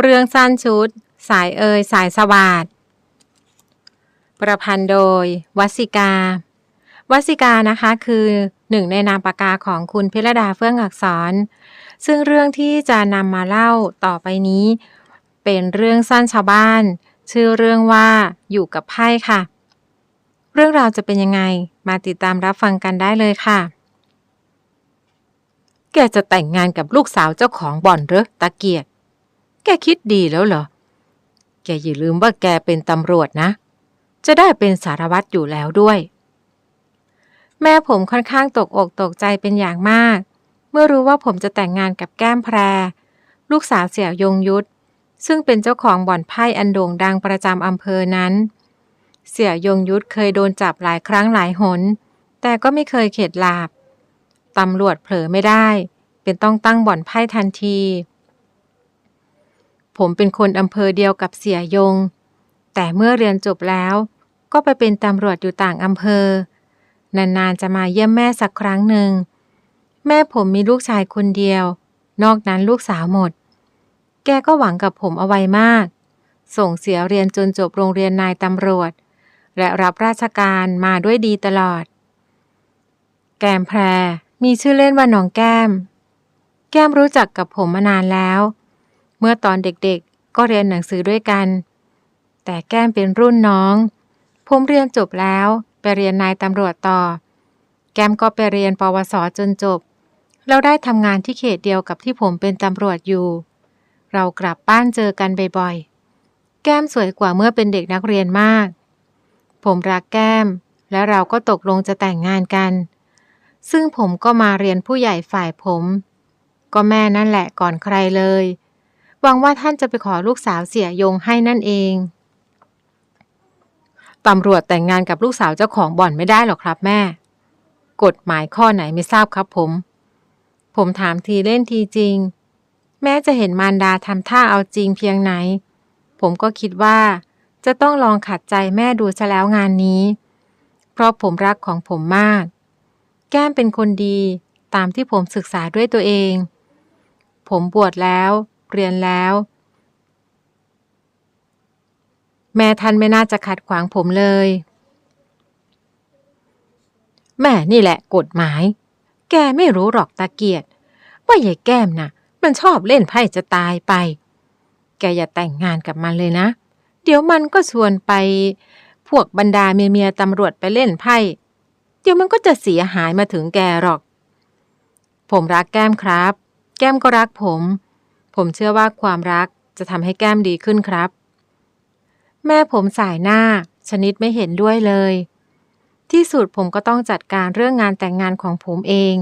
เรื่องสั้นชุด สายเอยสายสวาดประพันธ์โดยวสิกาวสิกานะคะคือหนึ่งในนามปากกาของคุณพิรดาเฟื่องอักษร ซึ่งเรื่องที่จะนำมาเล่าต่อไปนี้ เป็นเรื่องสั้นชาวบ้าน ชื่อเรื่องว่าอยู่กับไพ่ค่ะ เรื่องราวจะเป็นยังไงมาติดตามรับฟังกันได้เลยค่ะ แกจะแต่งงานกับลูกสาวเจ้าของบ่อนหรือตะเกียรติ แกคิดดีแล้วเหรอ แกอย่าลืมว่าแกเป็นตำรวจนะ จะได้เป็นสารวัตรอยู่แล้วด้วย แม่ผมค่อนข้างตกอกตกใจเป็นอย่างมาก เมื่อรู้ว่าผมจะแต่งงานกับแก้มแพร ลูกสาวเสี่ยวยงยุทธซึ่งเป็นเจ้าของบ่อนไพ่อันโด่งดังประจำอำเภอนั้น เสี่ยยงยุทธเคยโดนจับหลายครั้งหลายหน แต่ก็ไม่เคยเข็ดหลาบ ตำรวจเผลอไม่ได้ เป็นต้องตั้งบ่อนไพ่ทันที ผมเป็นคนอำเภอเดียวกับเสียยง แต่เมื่อเรียนจบแล้ว ก็ไปเป็นตำรวจอยู่ต่างอำเภอ นานๆจะมาเยี่ยมแม่สักครั้งหนึ่ง แม่ผมมีลูกชายคนเดียว นอกนั้นลูกสาวหมด แกก็หวังกับผมเอาไว้มาก ส่งเสียเรียนจนจบโรงเรียนนายตำรวจ และรับราชการมาด้วยดีตลอด แกมแพรมีชื่อเล่นว่าน้องแก้ม แก้มรู้จักกับผมมานานแล้ว เมื่อตอนเด็กๆ ก็เรียนหนังสือด้วยกัน แต่แก้มเป็นรุ่นน้องผมเรียนจบแล้วไปเรียนนายตำรวจต่อ แก้มก็ไปเรียนปวสจนจบแล้วได้ทำงานที่เขตเดียวกับที่ผมเป็นตำรวจอยู่ เรากลับบ้านเจอกันบ่อยๆ แก้มสวยกว่าเมื่อเป็นเด็กนักเรียนมาก ผมรักแก้ม และเราก็ตกลงจะแต่งงานกัน ซึ่งผมก็มาเรียนผู้ใหญ่ฝ่ายผม ก็แม่นั่นแหละก่อนใครเลย วังว่าท่านจะไปขอลูกสาวเสียยงให้นั่นเองตำรวจแต่งงานกับลูกสาวเจ้าของบ่อนไม่ได้หรอกครับแม่ กฎหมายข้อไหนไม่ทราบครับผม ผมถามทีเล่นทีจริง แม้จะเห็นมารดาทำท่าเอาจริงเพียงไหน ผมก็คิดว่า จะต้องลองขัดใจแม่ดูซะแล้วงานนี้ เพราะผมรักของผมมาก แก้มเป็นคนดีตามที่ผมศึกษาด้วยตัวเอง ผมบวชแล้ว เรียนแล้ว แม่ท่านไม่น่าจะขัดขวางผมเลย แม่นี่แหละกฎหมาย แกไม่รู้หรอกตาเกียรติว่ายายแก้มน่ะ มันชอบเล่นไพ่จะตายไป แกอย่าแต่งงานกับมันเลยนะ เดี๋ยวมันก็ชวนไป พวกบรรดาเมียเมียตำรวจไปเล่นไพ่ เดี๋ยวมันก็จะเสียหายมาถึงแกหรอก ผมรักแก้มครับ แก้มก็รักผม ผมเชื่อว่าความรักจะทำให้แก้มดีขึ้นครับ แม่ผมสายหน้า ชนิดไม่เห็นด้วยเลย ที่สุดผมก็ต้องจัดการเรื่องงานแต่งงานของผมเอง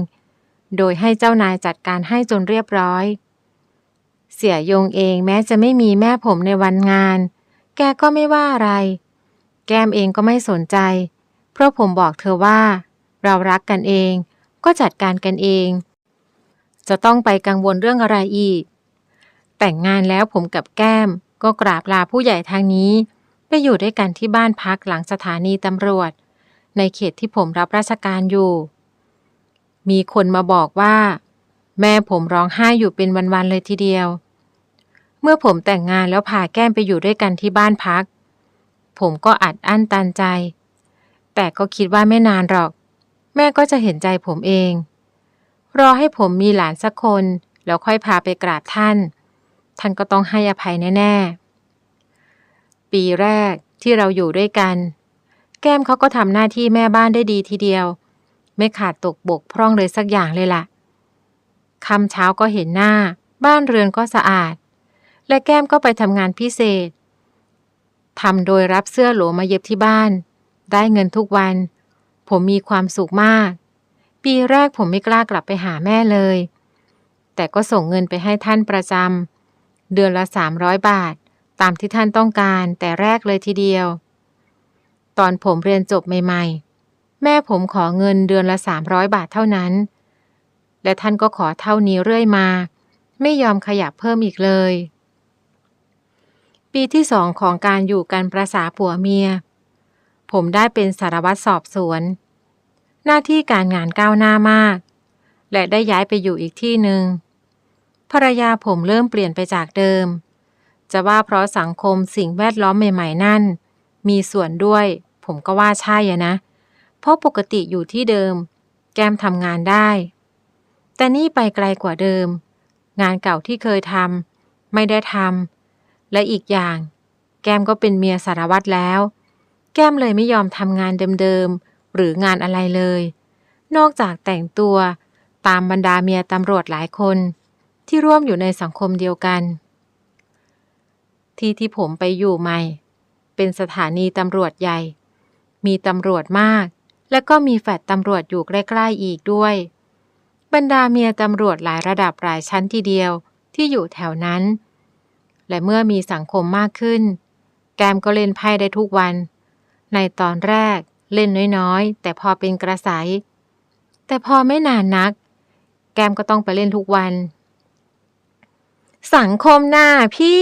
โดยให้เจ้านายจัดการให้จนเรียบร้อย เสียยงเองแม้จะไม่มีแม่ผมในวันงาน แกก็ไม่ว่าอะไร แก้มเองก็ไม่สนใจ เพราะผมบอกเธอว่า เรารักกันเอง ก็จัดการกันเอง จะต้องไปกังวลเรื่องอะไรอีก แต่งงานแล้วผมกับแก้ม ก็กราบลาผู้ใหญ่ทางนี้ ไปอยู่ด้วยกันที่บ้านพักหลังสถานีตำรวจ ในเขตที่ผมรับราชการอยู่ มีคนมาบอกว่า แม่ผมร้องไห้อยู่เป็นวันๆเลยทีเดียว เมื่อผมแต่งงานแล้วพาแก้มไปอยู่ด้วยกันที่บ้านพัก ผมก็อัดอั้นตันใจ แต่ก็คิดว่าไม่นานหรอก แม่ก็จะเห็นใจผมเอง รอให้ผมมีหลานสักคนแล้วค่อยพาไปกราบท่าน ท่านก็ต้องให้อภัยแน่ ๆ ปีแรกที่เราอยู่ด้วยกัน แก้มเขาก็ทำหน้าที่แม่บ้านได้ดีทีเดียว ไม่ขาดตกบกพร่องเลยสักอย่างเลยล่ะคำเช้าก็เห็นหน้า บ้านเรือนก็สะอาด และแก้มก็ไปทำงานพิเศษทำโดยรับเสื้อโหลมาเย็บที่บ้าน ได้เงินทุกวัน ผมมีความสุขมาก ปีแรกผมไม่กล้ากลับไปหาแม่เลย แต่ก็ส่งเงินไปให้ท่านประจำ เดือนละ 300 บาท ตามที่ท่านต้องการแต่แรกเลยทีเดียว ตอนผมเรียนจบใหม่ ๆ แม่ผมขอเงินเดือนละ 300 บาทเท่านั้น และท่านก็ขอเท่านี้เรื่อยมา ไม่ยอมขยับเพิ่มอีกเลย ปีที่สองของการอยู่กันประษาผัวเมีย ผมได้เป็นสารวัตรสอบสวน หน้าที่การงานก้าวหน้ามาก และได้ย้ายไปอยู่อีกที่หนึ่ง ภรรยาผมเริ่มเปลี่ยนไปจากเดิม จะว่าเพราะสังคมสิ่งแวดล้อมใหม่ ๆ นั่น มีส่วนด้วย ผมก็ว่าใช่อะนะ เพราะปกติอยู่ที่เดิม แก้มทำงานได้ แต่นี่ไปไกลกว่าเดิม งานเก่าที่เคยทำไม่ได้ทำและอีกอย่าง แก้มก็เป็นเมียสารวัตรแล้ว แก้มเลยไม่ยอมทำงานเดิมๆหรืองานอะไรเลย นอกจากแต่งตัวตามบรรดาเมียตำรวจหลายคน ที่ร่วมอยู่ในสังคมเดียวกัน ที่ที่ผมไปอยู่ใหม่ เป็นสถานีตำรวจใหญ่ มีตำรวจมาก และก็มีแฟดตำรวจอยู่ใกล้ๆอีกด้วย บรรดาเมียตำรวจหลายระดับหลายชั้นทีเดียวที่อยู่แถวนั้น และเมื่อมีสังคมมากขึ้น แกมก็เล่นไพ่ได้ทุกวัน ในตอนแรกเล่นน้อยๆ แต่พอเป็นกระแสแต่พอไม่นานนัก แกมก็ต้องไปเล่นทุกวัน สังคมน้าพี่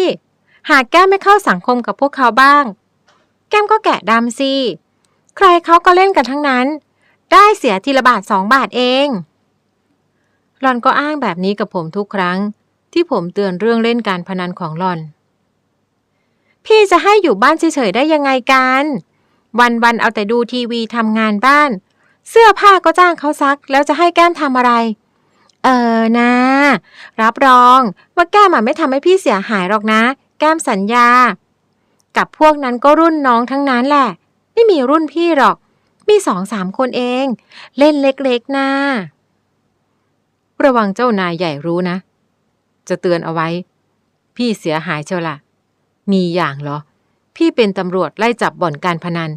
หากแก้มไม่เข้าสังคมกับพวกเขาบ้าง แก้มก็แกะดำสิ ใครเขาก็เล่นกันทั้งนั้น ได้เสียทีละบาทสองบาทเอง หลอนก็อ้างแบบนี้กับผมทุกครั้ง ที่ผมเตือนเรื่องเล่นการพนันของหลอน พี่จะให้อยู่บ้านเฉยๆได้ยังไงกัน วันๆเอาแต่ดูทีวีทำงานบ้าน เสื้อผ้าก็จ้างเขาซัก แล้วจะให้แก้มทำอะไร เออนะ รับรองว่าแก้มอะไม่ทำให้พี่เสียหายหรอกนะ แก้มสัญญา กับพวกนั้นก็รุ่นน้องทั้งนั้นแหละ ไม่มีรุ่นพี่หรอก มีสองสามคนเอง เล่นเล็กๆนะระวังเจ้านายใหญ่รู้นะ จะเตือนเอาไว้ พี่เสียหายเชียวละมีอย่างเหรอ พี่เป็นตำรวจไล่จับบ่อนการพนัน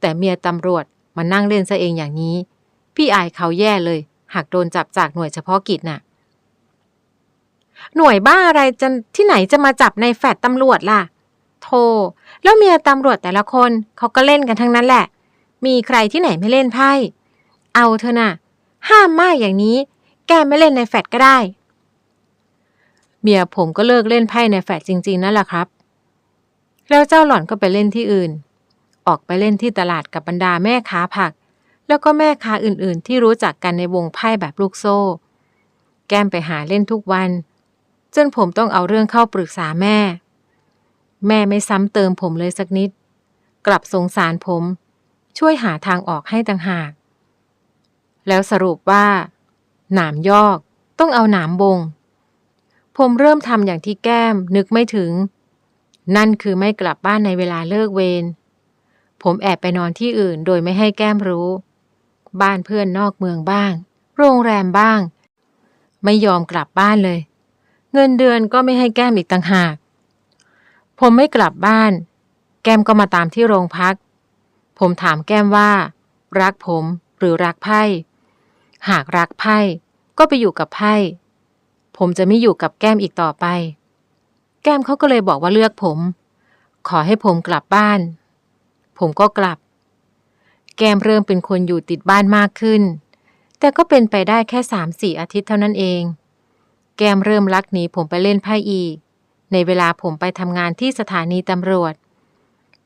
แต่เมียตำรวจมานั่งเล่นซะเองอย่างนี้ พี่อายเขาแย่เลย หากโดนจับจากหน่วยเฉพาะกิจน่ะ หน่วยบ้าอะไรจะที่ไหนจะมาจับในแฟดตำรวจล่ะโธ่แล้วเมียตำรวจแต่ละคนเขาก็เล่นกันทั้งนั้นแหละ มีใครที่ไหนไม่เล่นไพ่ เอาเถอะน่ะ ห้ามมากอย่างนี้ แกไม่เล่นในแฟดก็ได้ เมียผมก็เลิกเล่นไพ่ในแฟดจริง ๆ นั่นแหละครับ แล้วเจ้าหล่อนก็ไปเล่นที่อื่น ออกไปเล่นที่ตลาดกับบรรดาแม่ค้าผัก แล้วก็แม่ค้าอื่นๆ ที่รู้จักกันในวงไพ่แบบลูกโซ่ แก้มไปหาเล่นทุกวัน จนผมต้องเอาเรื่องเข้าปรึกษาแม่ แม่ไม่ซ้ำเติมผมเลยสักนิด กลับสงสารผม ช่วยหาทางออกให้ต่างหาก แล้วสรุปว่า หนามยอกต้องเอาหนามบง ผมเริ่มทำอย่างที่แก้มนึกไม่ถึง นั่นคือไม่กลับบ้านในเวลาเลิกเวรผมแอบไปนอนที่อื่นโดยไม่ให้แก้มรู้ บ้านเพื่อนนอกเมืองบ้าง โรงแรมบ้าง ไม่ยอมกลับบ้านเลย เงินเดือนก็ไม่ให้แก้มอีกต่างหาก ผมไม่กลับบ้าน แก้มก็มาตามที่โรงพัก ผมถามแก้มว่า รักผมหรือรักไพ่ หากรักไพ่ก็ไปอยู่กับไพ่ ผมจะไม่อยู่กับแก้มอีกต่อไป แก้มเขาก็เลยบอกว่าเลือกผม ขอให้ผมกลับบ้าน ผมก็กลับ แก้มเริ่มเป็นคนอยู่ติดบ้านมากขึ้น แต่ก็เป็นไปได้แค่สามสี่อาทิตย์เท่านั้นเอง แก้มเริ่มลักหนีผมไปเล่นไพ่อีก ในเวลาผมไปทำงานที่สถานีตำรวจ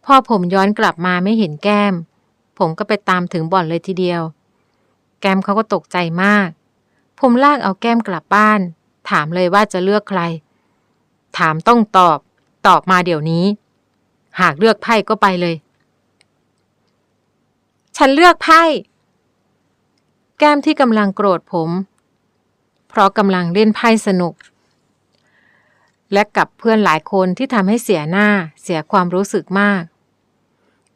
พอผมย้อนกลับมาไม่เห็นแก้ม ผมก็ไปตามถึงบ่อนเลยทีเดียว แก้มเขาก็ตกใจมาก ผมลากเอาแก้มกลับบ้าน ถามเลยว่าจะเลือกใคร ถามต้องตอบ ตอบมาเดี๋ยวนี้ หากเลือกไพ่ก็ไปเลย ฉันเลือกไพ่ แก้มที่กำลังโกรธผม เพราะกำลังเล่นไพ่สนุก และกับเพื่อนหลายคนที่ทำให้เสียหน้าเสียความรู้สึกมาก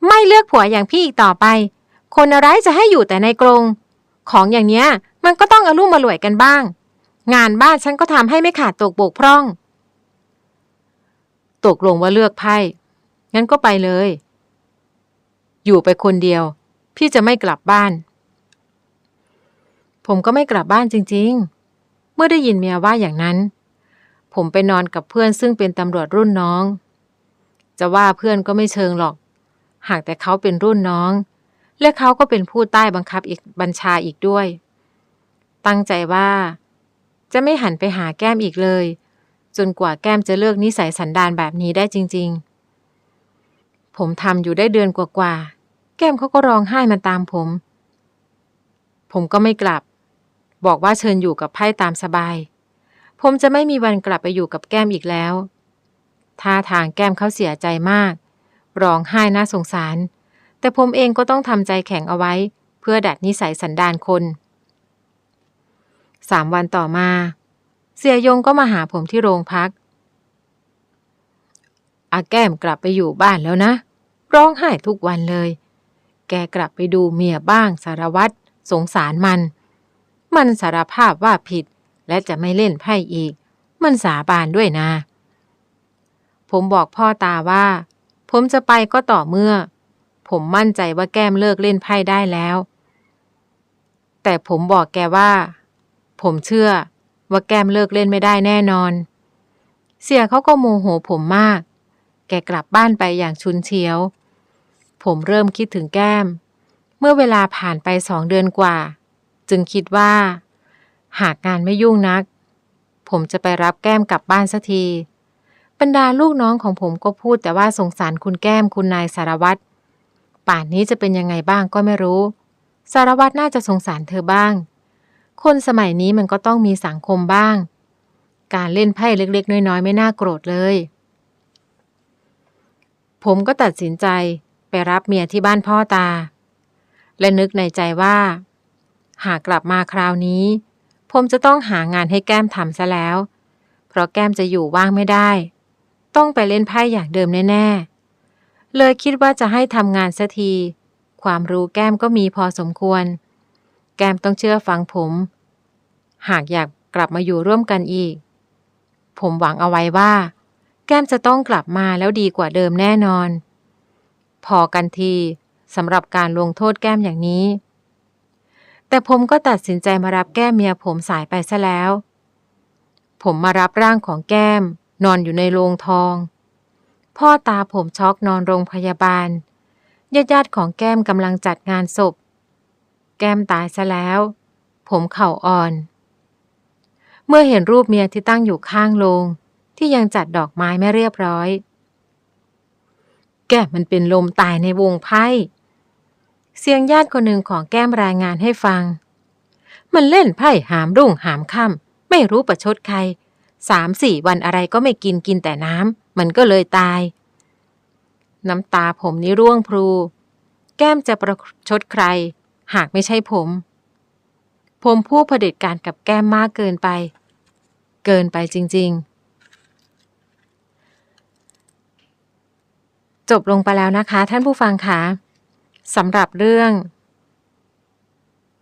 ไม่เลือกผัวอย่างพี่อีกต่อไป คนอะไรจะให้อยู่แต่ในกรงของอย่างเนี้ยมันก็ต้องอารมุ่มอร่วยกันบ้าง งานบ้านฉันก็ทำให้ไม่ขาดตกบกพร่อง ตกลงว่าเลือกไพ่ งั้นก็ไปเลย อยู่ไปคนเดียว พี่จะไม่กลับบ้าน ผมก็ไม่กลับบ้านจริง ๆ เมื่อได้ยินเมียว่าอย่างนั้น ผมไปนอนกับเพื่อนซึ่งเป็นตำรวจรุ่นน้อง จะว่าเพื่อนก็ไม่เชิงหรอก หากแต่เขาเป็นรุ่นน้อง และเขาก็เป็นผู้ใต้บังคับอีกบัญชาอีกด้วย ตั้งใจว่า จะไม่หันไปหาแก้มอีกเลย จนกว่าแก้มจะเลิกนิสัยสันดานแบบนี้ได้จริง ๆ ผมทำอยู่ได้เดือนกว่าๆ แก้มเขาก็ร้องไห้มาตามผม ผมก็ไม่กลับ บอกว่าเชิญอยู่กับไพ่ตามสบาย ผมจะไม่มีวันกลับไปอยู่กับแก้มอีกแล้วท่าทางแก้มเขาเสียใจมาก ร้องไห้น่าสงสาร แต่ผมเองก็ต้องทำใจแข็งเอาไว้ เพื่อดัดนิสัยสันดานคน สามวันต่อมา เสียยงก็มาหาผมที่โรงพัก อาแก้มกลับไปอยู่บ้านแล้วนะ ร้องไห้ทุกวันเลย แกกลับไปดูเมียบ้างสารวัตรสงสารมัน มันสารภาพว่าผิดและจะไม่เล่นไพ่อีก มันสาบานด้วยนะ ผมบอกพ่อตาว่า ผมจะไปก็ต่อเมื่อ ผมมั่นใจว่าแก้มเลิกเล่นไพ่ได้แล้ว แต่ผมบอกแกว่า ผมเชื่อว่าแก้มเลิกเล่นไม่ได้แน่นอน เสียเขาก็โมโหผมมาก แกกลับบ้านไปอย่างชุนเฉียว ผมเริ่มคิดถึงแก้ม เมื่อเวลาผ่านไปสองเดือนกว่า จึงคิดว่า หากงานไม่ยุ่งนัก ผมจะไปรับแก้มกลับบ้านสักทีบรรดาลูกน้องของผมก็พูดแต่ว่าสงสารคุณแก้มคุณนายสารวัตรป่านนี้จะเป็นยังไงบ้างก็ไม่รู้ สารวัตรน่าจะสงสารเธอบ้าง คนสมัยนี้มันก็ต้องมีสังคมบ้าง การเล่นไพ่เล็กๆ น้อยๆ ไม่น่าโกรธเลย ผมก็ตัดสินใจ ไปรับเมียที่บ้านพ่อตา และนึกในใจว่า หากกลับมาคราวนี้ ผมจะต้องหางานให้แก้มทำซะแล้ว เพราะแก้มจะอยู่ว่างไม่ได้ ต้องไปเล่นไพ่อย่างเดิมแน่ๆ เลยคิดว่าจะให้ทำงานสักที ความรู้แก้มก็มีพอสมควร แก้มต้องเชื่อฟังผม หากอยากกลับมาอยู่ร่วมกันอีก ผมหวังเอาไว้ว่า แก้มจะต้องกลับมาแล้วดีกว่าเดิมแน่นอน พอกันทีสำหรับการลงโทษแก้มอย่างนี้ แต่ผมก็ตัดสินใจมารับแก้มเมียผมสายไปซะแล้ว ผมมารับร่างของแก้ม นอนอยู่ในโรงทอง พ่อตาผมช็อกนอนโรงพยาบาลญาติญาติของแก้มกำลังจัดงานศพ แก้มตายซะแล้ว ผมเข่าอ่อน เมื่อเห็นรูปเมียที่ตั้งอยู่ข้างโรงที่ยังจัดดอกไม้ไม่เรียบร้อย แก้มมันเป็นลมตายในวงไพ่ เสียงญาติคนหนึ่งของแก้มรายงานให้ฟัง มันเล่นไพ่หามรุ่งหามค่ำไม่รู้ประชดใครสามสี่วันอะไรก็ไม่กินกินแต่น้ำมันก็เลยตาย น้ำตาผมนี่ร่วงพลู แก้มจะประชดใคร หากไม่ใช่ผม ผมผู้เผด็จการกับแก้มมากเกินไป เกินไปจริง ๆ จบลงไปแล้วนะคะท่านผู้ฟังคะสำหรับเรื่อง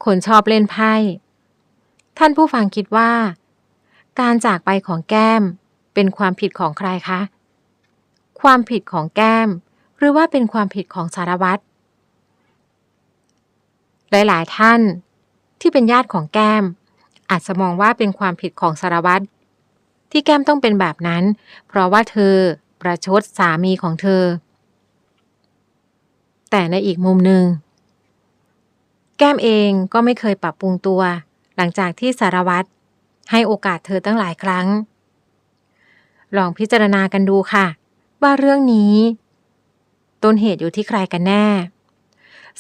คนชอบเล่นไพ่ ท่านผู้ฟังคิดว่า การจากไปของแก้มเป็นความผิดของใครคะ ความผิดของแก้ม หรือว่าเป็นความผิดของสารวัตรหลาย ๆ ท่านที่เป็นญาติของแก้ม อาจจะมองว่าเป็นความผิดของสารวัตรที่แก้มต้องเป็นแบบนั้น เพราะว่าเธอประชดสามีของเธอ แต่ในอีกมุมหนึ่งแก้มเองก็ไม่เคยปรับปรุงตัว หลังจากที่สารวัตรให้โอกาสเธอตั้งหลายครั้ง ลองพิจารณากันดูค่ะ ว่าเรื่องนี้ ต้นเหตุอยู่ที่ใครกันแน่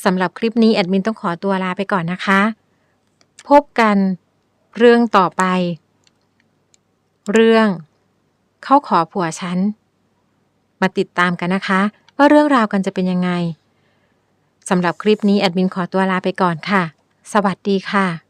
สำหรับคลิปนี้แอดมินต้องขอตัวลาไปก่อนนะคะ พบกันเรื่องต่อไป เรื่องเขาขอผัวฉัน มาติดตามกันนะคะ ว่าเรื่องราวกันจะเป็นยังไง สำหรับคลิปนี้แอดมินขอตัวลาไปก่อนค่ะ สวัสดีค่ะ